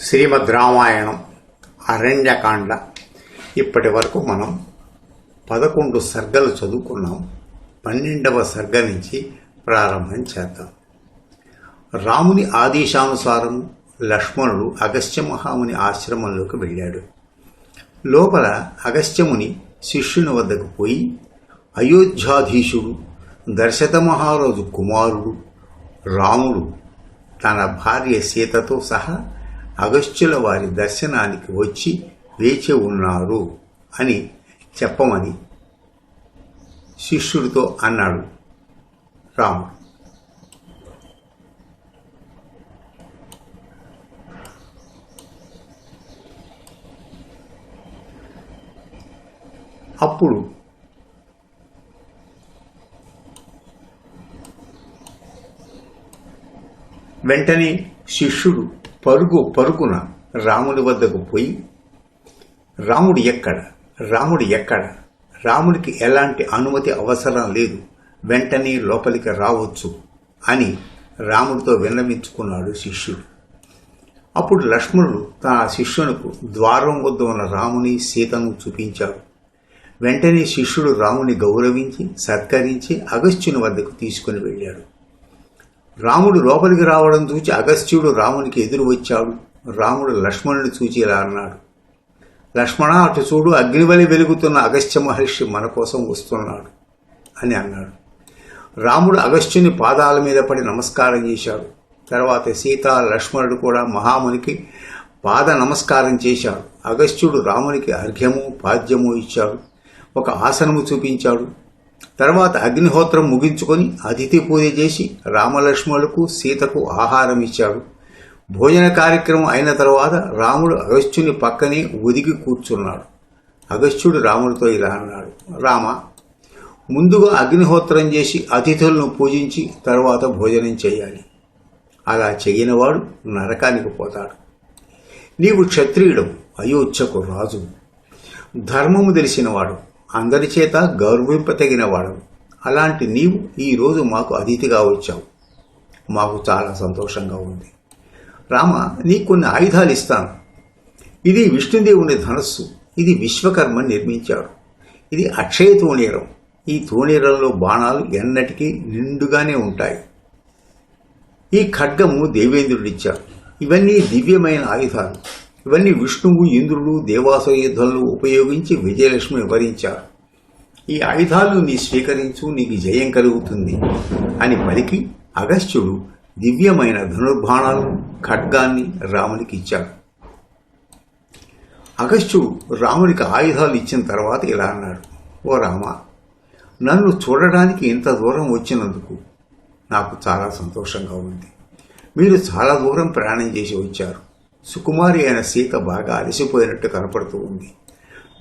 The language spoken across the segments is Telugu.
శ్రీమద్ రామాయణం అరణ్యకాండ. ఇప్పటి వరకు మనం పదకొండు సర్గలు చదువుకున్నాం. పన్నెండవ సర్గ నుంచి ప్రారంభం చేద్దాం. రాముని ఆదేశానుసారం లక్ష్మణుడు అగస్త్య మహాముని ఆశ్రమంలోకి వెళ్ళాడు. లోపల అగస్త్యముని శిష్యుని వద్దకు పోయి అయోధ్యాధీశుడు దర్శత మహారాజు కుమారుడు రాముడు తన భార్య సీతతో సహా అగస్త్యుల వారి దర్శనానికి వచ్చి వేచి ఉన్నారు అని చెప్పమని శిష్యుడితో అన్నాడు రాముడు. అప్పుడు వెంటనే శిష్యుడు పరుగు పరుగున రాముడి వద్దకు పోయి రాముడు ఎక్కడ? రాముడు ఎక్కడ? రాముడికి ఎలాంటి అనుమతి అవసరం లేదు. వెంటనే లోపలికి రావచ్చు అని రాముడితో విన్నవించుకున్నాడు శిష్యుడు. అప్పుడు లక్ష్మణుడు తన శిష్యునికి ద్వారం వద్ద ఉన్న రాముని సీతను చూపించాడు. వెంటనే శిష్యుడు రాముని గౌరవించి సత్కరించి అగస్త్యుని వద్దకు తీసుకుని వెళ్ళాడు. రాముడు లోపలికి రావడం చూచి అగస్త్యుడు రామునికి ఎదురు వచ్చాడు. రాముడు లక్ష్మణుని చూచి ఇలా అన్నాడు. లక్ష్మణ అటు చూడు అగ్నివలి వెలుగుతున్న అగస్త్య మహర్షి మన కోసం వస్తున్నాడు అని అన్నాడు. రాముడు అగస్త్యుని పాదాల మీద పడి నమస్కారం చేశాడు. తర్వాత సీత లక్ష్మణుడు కూడా మహామునికి పాద నమస్కారం చేశాడు. అగస్త్యుడు రామునికి అర్ఘ్యము పాద్యము ఇచ్చాడు. ఒక ఆసనము చూపించాడు. తర్వాత అగ్నిహోత్రం ముగించుకొని అతిథి పూజ చేసి రామలక్ష్మణులకు సీతకు ఆహారం ఇచ్చాడు. భోజన కార్యక్రమం అయిన తర్వాత రాముడు అగస్త్యుని పక్కనే ఒదిగి కూర్చున్నాడు. అగస్త్యుడు రాముడితో ఇలా అన్నాడు రామ ముందుగా అగ్నిహోత్రం చేసి అతిథులను పూజించి తర్వాత భోజనం చేయాలి. అలా చేయనివాడు నరకానికి పోతాడు. నీవు క్షత్రియుడు అయోధ్యకు రాజు ధర్మము తెలిసినవాడు అందరి చేత గౌరవింపతగినవాడు అలాంటి నీవు ఈరోజు మాకు అతిథిగా వచ్చావు. మాకు చాలా సంతోషంగా ఉంది. రామ నీకు కొన్ని ఆయుధాలు ఇస్తాను. ఇది విష్ణుదేవుని ధనస్సు. ఇది విశ్వకర్మ నిర్మించాడు. ఇది అక్షయ తోణీరం ఈ తోణీరంలో బాణాలు ఎన్నటికీ నిండుగానే ఉంటాయి. ఈ ఖడ్గము దేవేంద్రుడిచ్చాడు. ఇవన్నీ దివ్యమైన ఆయుధాలు. ఇవన్నీ విష్ణువు ఇంద్రుడు దేవాసుర ఉపయోగించి విజయలక్ష్మి వివరించారు. ఈ ఆయుధాలు నీ స్వీకరించు నీకు జయం కలుగుతుంది అని పలికి అగస్త్యుడు దివ్యమైన ధనుర్బాణాలు ఖడ్గాన్ని రామునికి ఇచ్చాడు. అగస్త్యుడు రామునికి ఆయుధాలు ఇచ్చిన తర్వాత ఇలా అన్నాడు ఓ రామ నన్ను చూడడానికి ఇంత దూరం వచ్చినందుకు నాకు చాలా సంతోషంగా ఉంది. మీరు చాలా దూరం ప్రయాణం చేసి వచ్చారు. సుకుమారి అయిన సీత బాగా అలసిపోయినట్టు కనపడుతూ ఉంది.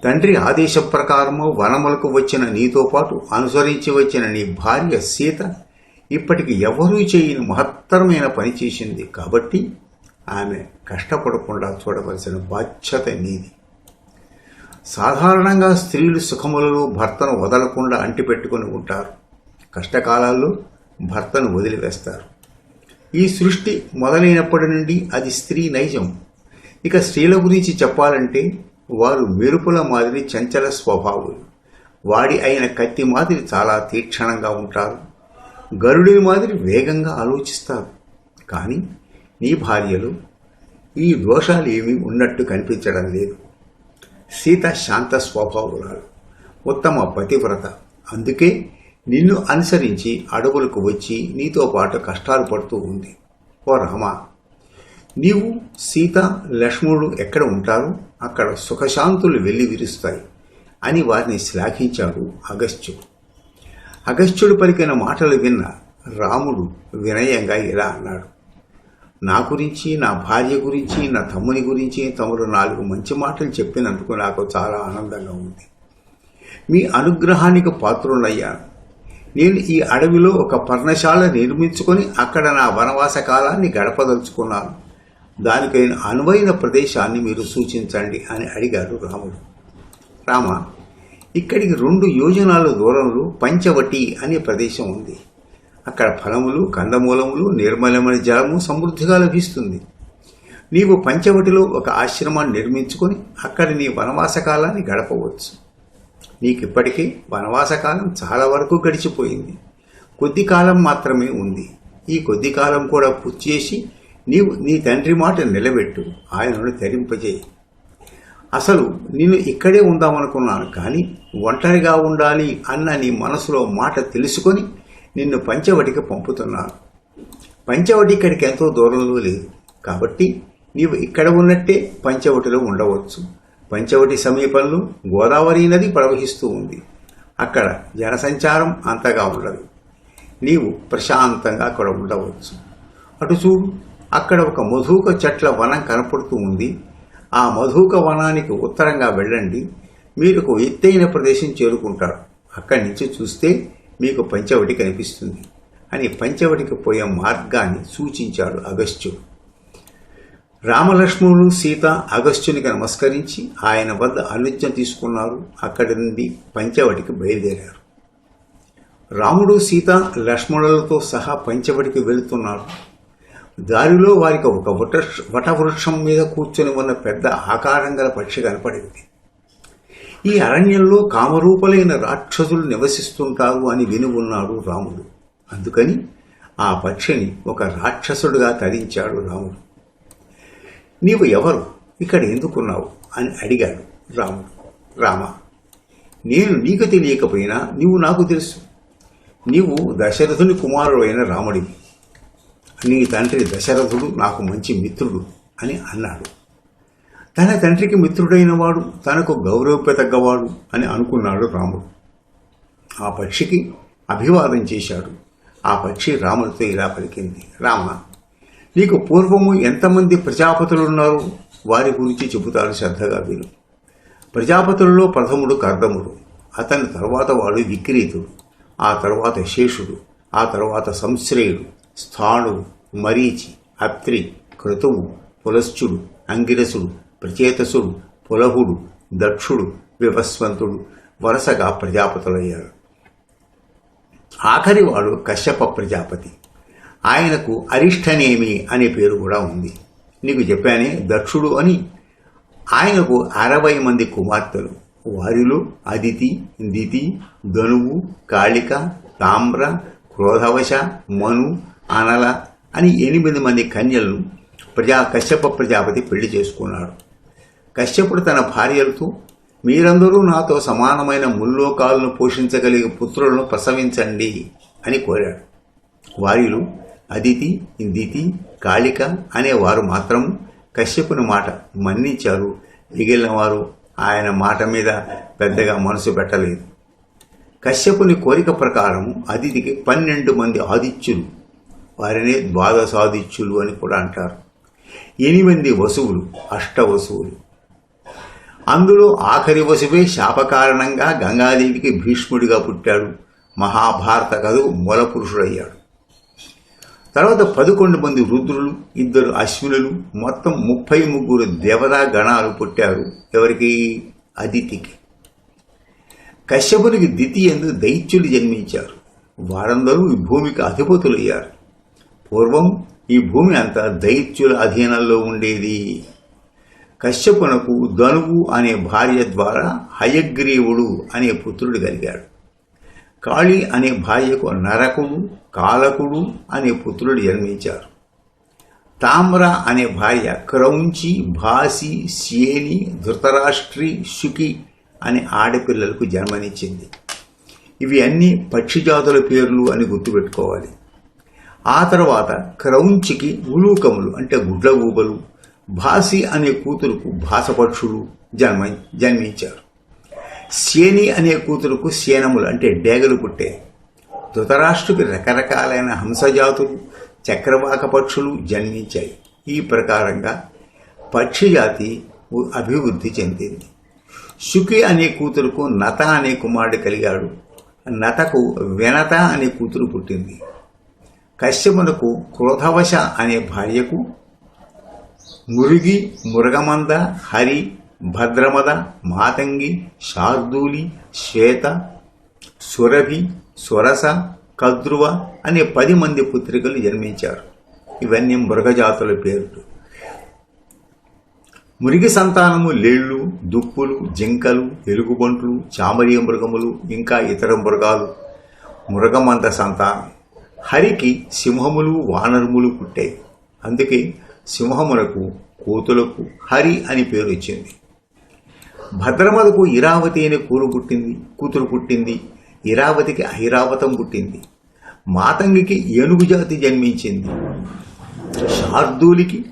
తండ్రి ఆదేశ ప్రకారము వనములకు వచ్చిన నీతో పాటు అనుసరించి వచ్చిన నీ భార్య సీత ఇప్పటికి ఎవరూ చేయని మహత్తరమైన పని చేసింది కాబట్టి ఆమె కష్టపడకుండా చూడవలసిన బాధ్యత నీది. సాధారణంగా స్త్రీలు సుఖములలో భర్తను వదలకుండా అంటిపెట్టుకుని ఉంటారు. కష్టకాలాల్లో భర్తను వదిలివేస్తారు. ఈ సృష్టి మొదలైనప్పటి నుండి అది స్త్రీ నైజం. ఇక స్త్రీల గురించి చెప్పాలంటే వారు మెరుపుల మాదిరి చంచల స్వభావులు. వాడి అయిన కత్తి మాదిరి చాలా తీక్షణంగా ఉంటారు. గరుడిని మాదిరి వేగంగా ఆలోచిస్తారు. కానీ నీ భార్యలు ఈ దోషాలు ఏమీ ఉన్నట్టు కనిపించడం లేదు. సీత శాంత స్వభావురాలు. ఉత్తమ పతివ్రత. అందుకే నిన్ను అనుసరించి అడవులకు వచ్చి నీతో పాటు కష్టాలు పడుతూ ఉంది. ఓ రామ నీవు సీత లక్ష్మణుడు ఎక్కడ ఉంటారు? అక్కడ సుఖశాంతులు వెళ్ళి విరుస్తాయి అని వారిని శ్లాఘించాడు అగస్త్యుడు. అగస్త్యుడు పలికిన మాటలు విన్న రాముడు వినయంగా ఇలా అన్నాడు. నా గురించి నా భార్య గురించి నా తమ్ముని గురించి తమరు నాలుగు మంచి మాటలు చెప్పినందుకు నాకు చాలా ఆనందంగా ఉంది. మీ అనుగ్రహానికి పాత్రులయ్యాను. నేను ఈ అడవిలో ఒక పర్ణశాల నిర్మించుకొని అక్కడ నా వనవాస కాలాన్ని గడపదలుచుకున్నాను. దానికైన అనువైన ప్రదేశాన్ని మీరు సూచించండి అని అడిగాడు రాముడు. రామ ఇక్కడికి రెండు యోజనాల దూరంలో పంచవటి అనే ప్రదేశం ఉంది. అక్కడ ఫలములు కందమూలములు నిర్మలమైన జలము సమృద్ధిగా లభిస్తుంది. నీవు పంచవటిలో ఒక ఆశ్రమాన్ని నిర్మించుకొని అక్కడ నీ వనవాస కాలాన్ని గడపవచ్చు. నీకు ఇప్పటికీ వనవాస కాలం చాలా వరకు గడిచిపోయింది. కొద్ది కాలం మాత్రమే ఉంది. ఈ కొద్ది కాలం కూడా పూర్తి చేసి నీవు నీ తండ్రి మాట నిలబెట్టు. ఆయనను తరింపజేయి అసలు నేను ఇక్కడే ఉందామనుకున్నాను కానీ ఒంటరిగా ఉండాలి అన్న నీ మనసులో మాట తెలుసుకొని నిన్ను పంచవటికి పంపుతున్నాను. పంచవటి ఇక్కడికి ఎంతో దూరంలో లేదు. కాబట్టి నీవు ఇక్కడ ఉన్నట్టే పంచవటిలో ఉండవచ్చు. పంచవటి సమీపంలో గోదావరి నది ప్రవహిస్తూ ఉంది. అక్కడ జనసంచారం అంతగా ఉండదు. నీవు ప్రశాంతంగా అక్కడ ఉండవచ్చు. అటు చూడు అక్కడ ఒక మధుక చెట్ల వనం కనపడుతూ ఉంది. ఆ మధుక వనానికి ఉత్తరంగా వెళ్ళండి. మీరు ఒక ఎత్తైన ప్రదేశం చేరుకుంటారు. అక్కడి నుంచి చూస్తే మీకు పంచవటి కనిపిస్తుంది అని పంచవటికి పోయే మార్గాన్ని సూచించాడు అగస్త్యుడు. రామలక్ష్మణుడు సీత అగస్త్యునికి నమస్కరించి ఆయన వద్ద అనుజ్ఞ తీసుకున్నారు. అక్కడి నుండి పంచవటికి బయలుదేరారు. రాముడు సీత లక్ష్మణులతో సహా పంచవటికి వెళుతున్నారు. దారిలో వారికి ఒక వట వటవృక్షం మీద కూర్చొని ఉన్న పెద్ద ఆకారం గల పక్షి కనపడింది. ఈ అరణ్యంలో కామరూపలైన రాక్షసులు నివసిస్తుంటారు అని విని ఉన్నాడు రాముడు. అందుకని ఆ పక్షిని ఒక రాక్షసుడిగా తరించాడు రాముడు. నీవు ఎవరు? ఇక్కడ ఎందుకున్నావు? అని అడిగాడు రాముడు రామ నేను నీకు తెలియకపోయినా నీవు నాకు తెలుసు. నీవు దశరథుని కుమారుడు అయిన రాముడివి నీ తండ్రి దశరథుడు నాకు మంచి మిత్రుడు అని అన్నాడు. తన తండ్రికి మిత్రుడైన వాడు తనకు గౌరవపెతగ్గవాడు అని అనుకున్నాడు రాముడు. ఆ పక్షికి అభివాదం చేశాడు. ఆ పక్షి రాముడితో ఇలా పలికింది. రామ నీకు పూర్వము ఎంతమంది ప్రజాపతులున్నారు? వారి గురించి చెబుతాడు శ్రద్ధగా వీరు ప్రజాపతులలో ప్రథముడు కర్దముడు. అతని తర్వాత వాడు విక్రీతుడు. ఆ తర్వాత శేషుడు. ఆ తర్వాత సంశ్రేయుడు స్థాణువు మరీచి అత్రి క్రతువు పులశ్చుడు అంగిరసుడు ప్రచేతసుడు పులహుడు దక్షుడు వివస్వంతుడు వరుసగా ప్రజాపతులయ్యారు. ఆఖరివాడు కశ్యప ప్రజాపతి. ఆయనకు అరిష్టనేమి అనే పేరు కూడా ఉంది. నీకు చెప్పానే దక్షుడు అని. ఆయనకు అరవై మంది కుమార్తెలు. వారిలో అదితి దితి ధనువు కాళిక తామ్ర క్రోధవశ మను అనల అని ఎనిమిది మంది కన్యలను ప్రజా కశ్యప ప్రజాపతి పెళ్ళి చేసుకున్నాడు. కశ్యపుడు తన భార్యలతో మీరందరూ నాతో సమానమైన ముల్లోకాలను పోషించగలిగే పుత్రులను ప్రసవించండి అని కోరాడు. వారిలో అదితి దితి కాళిక అనేవారు మాత్రం కశ్యపుని మాట మన్నించారు. మిగిలిన వారు ఆయన మాట మీద పెద్దగా మనసు పెట్టలేదు. కశ్యపుని కోరిక ప్రకారం అతిథికి పన్నెండు మంది ఆదిత్యులు. వారినే ద్వాదశాదిత్యులు అని కూడా అంటారు. ఎనిమిది వసువులు అష్ట వసువులు. అందులో ఆఖరి వసువే శాపకారణంగా గంగాదేవికి భీష్ముడిగా పుట్టాడు. మహాభారత కథ మూల పురుషుడయ్యాడు. తర్వాత పదకొండు మంది రుద్రులు ఇద్దరు అశ్వినులు మొత్తం ముప్పై ముగ్గురు దేవతా గణాలు పుట్టారు. ఎవరికి? అదితికి. కశ్యపునికి దితి ఎందు దైత్యులు జన్మించారు. వారందరూ ఈ భూమికి అధిపతులయ్యారు. పూర్వం ఈ భూమి అంతా దైత్యుల అధీనంలో ఉండేది. కశ్యపునకు ధనువు అనే భార్య ద్వారా హయగ్రీవుడు అనే పుత్రుడు కలిగాడు. కాళి అనే భార్యకు నరకుడు కాలకుడు అనే పుత్రుడు జన్మించారు. తామ్ర అనే భార్య క్రౌంచి భాసి శేని ధృతరాష్ట్రి శుకి అనే ఆడపిల్లలకు జన్మనిచ్చింది. ఇవి అన్ని పక్షిజాతుల పేర్లు అని గుర్తుపెట్టుకోవాలి. ఆ తర్వాత క్రౌంచికి ఉలూకములు అంటే గుడ్లగూబలు భాసి అనే కూతురుకు భాసపక్షులు జన్మ జన్మించారు. సేని అనే కూతురుకు సేనములు అంటే డేగలు పుట్టాయి ధృతరాష్ట్రుకి రకరకాలైన హంసజాతులు చక్రవాక పక్షులు జన్మించాయి. ఈ ప్రకారంగా పక్షి జాతి అభివృద్ధి చెందింది. శుకి అనే కూతురుకు నత అనే కుమారుడు కలిగాడు. నతకు వెనత అనే కూతురు పుట్టింది. కశ్యమునకు క్రోధవశ అనే భార్యకు మురుగి మురగమంద హరి భద్రమద మాతంగి శార్దూలి శ్వేత సురభి సురస కద్రువ అనే పది మంది పుత్రికలు జన్మించారు. ఇవన్నీ మృగజాతుల పేర్లు. మురిగి సంతానము లేళ్ళు దుప్పులు జింకలు ఎలుగుబంట్లు చామరీయ మృగములు ఇంకా ఇతర మృగాలు. మృగమంత సంతానం. హరికి సింహములు వానరములు పుట్టాయి. అందుకే సింహములకు కోతులకు హరి అని పేరు వచ్చింది భద్రమదకు ఇరావతి అనే కూరు పుట్టింది కూతురు పుట్టింది ఇరావతికి ఐరావతం పుట్టింది. మాతంగికి ఏనుగు జాతి జన్మించింది. శార్దూలికి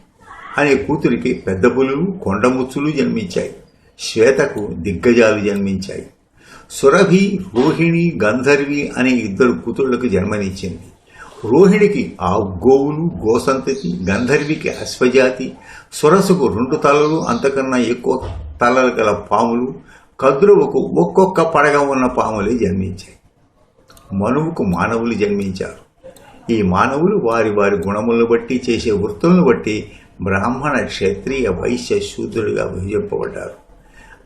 అనే కూతురికి పెద్ద పులులు కొండముచ్చులు జన్మించాయి. శ్వేతకు దిగ్గజాలు జన్మించాయి. సురభి రోహిణి గంధర్వి అనే ఇద్దరు కూతుళ్ళకు జన్మనిచ్చింది. రోహిణికి ఆ గోవులు గోసంతతి గంధర్వికి అశ్వజాతి సురసుకు రెండు తలలు అంతకన్నా ఎక్కువ తలలు గల పాములు కద్రువుకు ఒక్కొక్క పడగ ఉన్న పాములే జన్మించాయి. మనువుకు మానవులు జన్మించారు. ఈ మానవులు వారి వారి గుణములను బట్టి చేసే వృత్తులను బట్టి బ్రాహ్మణ క్షత్రియ వైశ్య శూద్రుడిగా విభజింపబడ్డారు.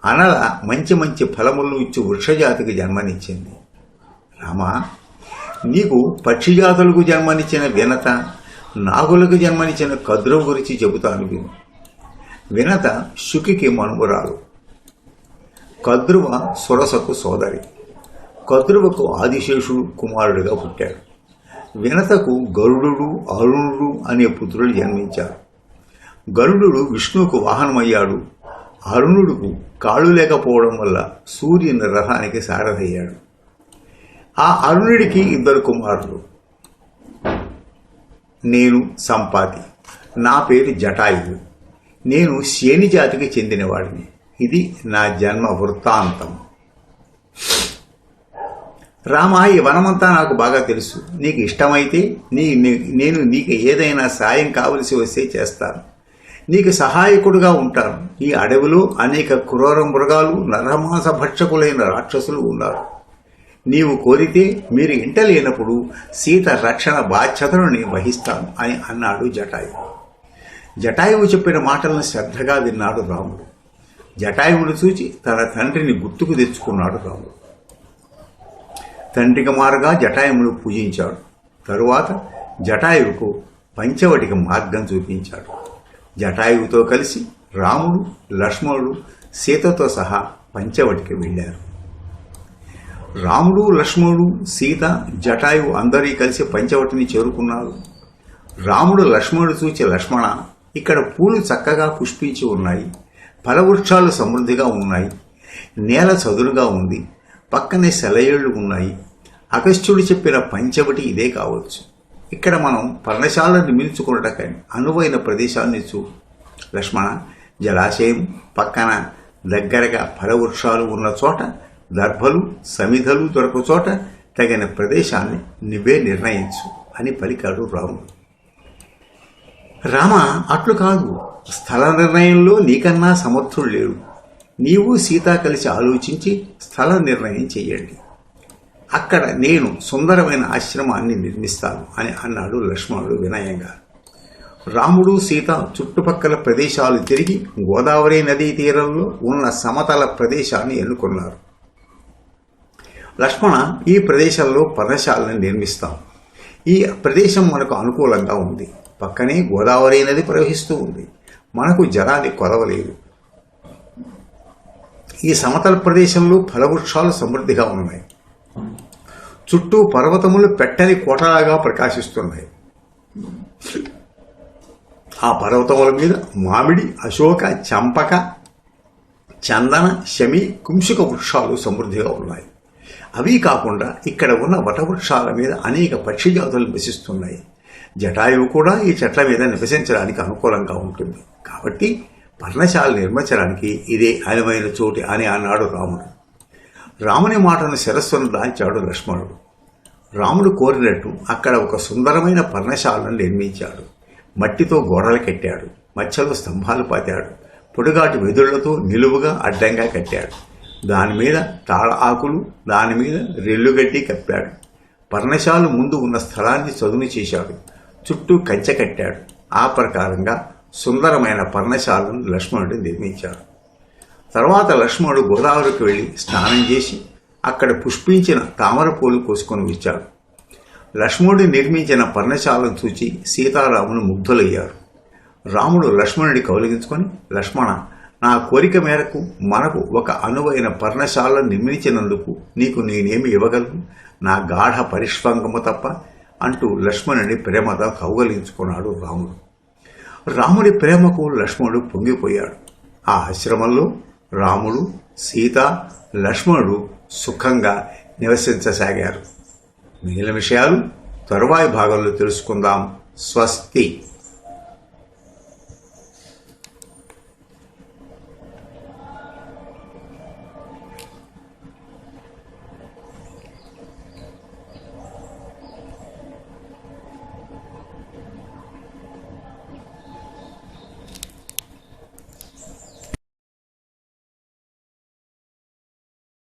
అనల మంచి మంచి ఫలములను ఇచ్చి వృక్షజాతికి జన్మనిచ్చింది. రామా నీకు పక్షిజాతులకు జన్మనిచ్చిన వినత నాగులకు జన్మనిచ్చిన కద్రువు గురించి చెబుతాను విను. వినత శుకికి మనుమరాలు కద్రువ సురసకు సోదరి. కద్రువకు ఆదిశేషుడు కుమారుడిగా పుట్టాడు. వినతకు గరుడు అరుణుడు అనే పుత్రులు జన్మించారు గరుడు విష్ణువుకు వాహనమయ్యాడు. అరుణుడుకు కాళ్ళు లేకపోవడం వల్ల సూర్యుని రథానికి సారథయ్యాడు. ఆ అరుణుడికి ఇద్దరు కుమారులు. నేను సంపాతి. నా పేరు జటాయుడు. నేను శేని జాతికి చెందినవాడిని. ఇది నా జన్మ వృత్తాంతం. రామ ఈ వనమంతా నాకు బాగా తెలుసు. నీకు ఇష్టమైతే నీ నీ- నేను నీకు ఏదైనా సాయం కావలసి వస్తే చేస్తాను. నీకు సహాయకుడుగా ఉంటాను. ఈ అడవిలో అనేక క్రూర మృగాలు నరమాస భక్షకులైన రాక్షసులు ఉన్నారు. నీవు కోరితే మీరు ఇంట లేనప్పుడు సీత రక్షణ బాధ్యతను నేను వహిస్తాను అని అన్నాడు జటాయు. జటాయువు చెప్పిన మాటలను శ్రద్ధగా విన్నాడు రాముడు. జటాయువును చూచి తన తండ్రిని గుర్తుకు తెచ్చుకున్నాడు రాముడు. తండ్రికి మారుగా జటాయువును పూజించాడు. తరువాత జటాయువుకు పంచవటికి మార్గం చూపించాడు. జటాయువుతో కలిసి రాముడు లక్ష్మణుడు సీతతో సహా పంచవటికి వెళ్ళారు. రాముడు లక్ష్మణుడు సీత జటాయువు అందరీ కలిసి పంచవటిని చేరుకున్నారు. రాముడు లక్ష్మణుడు చూచి లక్ష్మణ ఇక్కడ పూలు చక్కగా పుష్పించి ఉన్నాయి. ఫలవృక్షాలు సమృద్ధిగా ఉన్నాయి. నేల చదునుగా ఉంది. పక్కనే సెలయేళ్ళు ఉన్నాయి. అగస్త్యుడు చెప్పిన పంచవటి ఇదే కావచ్చు. ఇక్కడ మనం పర్ణశాలను నిర్మించుకున్నటకై అనువైన ప్రదేశాన్ని చూ లక్ష్మణ జలాశయం పక్కన దగ్గరగా ఫలవృక్షాలు ఉన్న చోట దర్భలు సమిధలు దొరక చోట తగిన ప్రదేశాన్ని నువ్వే నిర్ణయించు అని పలికాడు రాముడు. రామ అట్లు కాదు. స్థల నిర్ణయంలో నీకన్నా సమర్థుడు లేడు. నీవు సీత కలిసి ఆలోచించి స్థల నిర్ణయం చేయండి అక్కడ నేను సుందరమైన ఆశ్రమాన్ని నిర్మిస్తాను అని అన్నాడు లక్ష్మణుడు వినయంగా. రాముడు సీత చుట్టుపక్కల ప్రదేశాలు తిరిగి గోదావరి నదీ తీరంలో ఉన్న సమతల ప్రదేశాన్ని ఎన్నుకున్నారు. లక్ష్మణ ఈ ప్రదేశంలో పర్ణశాలను నిర్మిస్తాం. ఈ ప్రదేశం మనకు అనుకూలంగా ఉంది. పక్కనే గోదావరి నది ప్రవహిస్తూ ఉంది. మనకు జలాన్ని కొలవలేదు ఈ సమతల ప్రదేశంలో ఫలవృక్షాలు సమృద్ధిగా ఉన్నాయి. చుట్టూ పర్వతములు పెట్టని కోటలాగా ప్రకాశిస్తున్నాయి. ఆ పర్వతముల మీద మామిడి అశోక చంపక చందన శమి కుంశుక వృక్షాలు సమృద్ధిగా ఉన్నాయి. అవి కాకుండా ఇక్కడ ఉన్న వటవృక్షాల మీద అనేక పక్షి జాతులు నివసిస్తున్నాయి. జటాయువు కూడా ఈ చెట్ల మీద నివసించడానికి అనుకూలంగా ఉంటుంది. కాబట్టి పర్ణశాల నిర్మించడానికి ఇదే అనువైన చోటు అని అన్నాడు రాముడు. రాముని మాటను శిరస్సును దాల్చాడు లక్ష్మణుడు. రాముడు కోరినట్టు అక్కడ ఒక సుందరమైన పర్ణశాలను నిర్మించాడు. మట్టితో గోడలు కట్టాడు. మధ్యలో స్తంభాలు పాతాడు. పొడుగాటి వెదుళ్ళతో నిలువుగా అడ్డంగా కట్టాడు. దాని మీద తాళ ఆకులు దాని మీద రెల్లుగడ్డి కప్పాడు. పర్ణశాల ముందు ఉన్న స్థలాన్ని చదును చేశాడు. చుట్టూ కంచె కట్టాడు. ఆ ప్రకారంగా సుందరమైన పర్ణశాలను లక్ష్మణుడు నిర్మించాడు. తర్వాత లక్ష్మణుడు గోదావరికి వెళ్ళి స్నానం చేసి అక్కడ పుష్పించిన తామర పూలు కోసుకొని వచ్చాడు. లక్ష్మణుడు నిర్మించిన పర్ణశాలను చూచి సీతారామును ముగ్ధులయ్యారు. రాముడు లక్ష్మణుడి కౌలిగించుకొని లక్ష్మణ నా కోరిక మేరకు మనకు ఒక అనువైన పర్ణశాల నిర్మించినందుకు నీకు నేనేమి ఇవ్వగలను? నా గాఢ పరిష్వంగము తప్ప అంటూ లక్ష్మణుని ప్రేమగా కౌగలించుకున్నాడు రాముడు. రాముడి ప్రేమకు లక్ష్మణుడు పొంగిపోయాడు. ఆ ఆశ్రమంలో రాముడు సీత లక్ష్మణుడు సుఖంగా నివసించసాగారు. మిగిలిన విషయాలు తరువాయి భాగంలో తెలుసుకుందాం. స్వస్తి.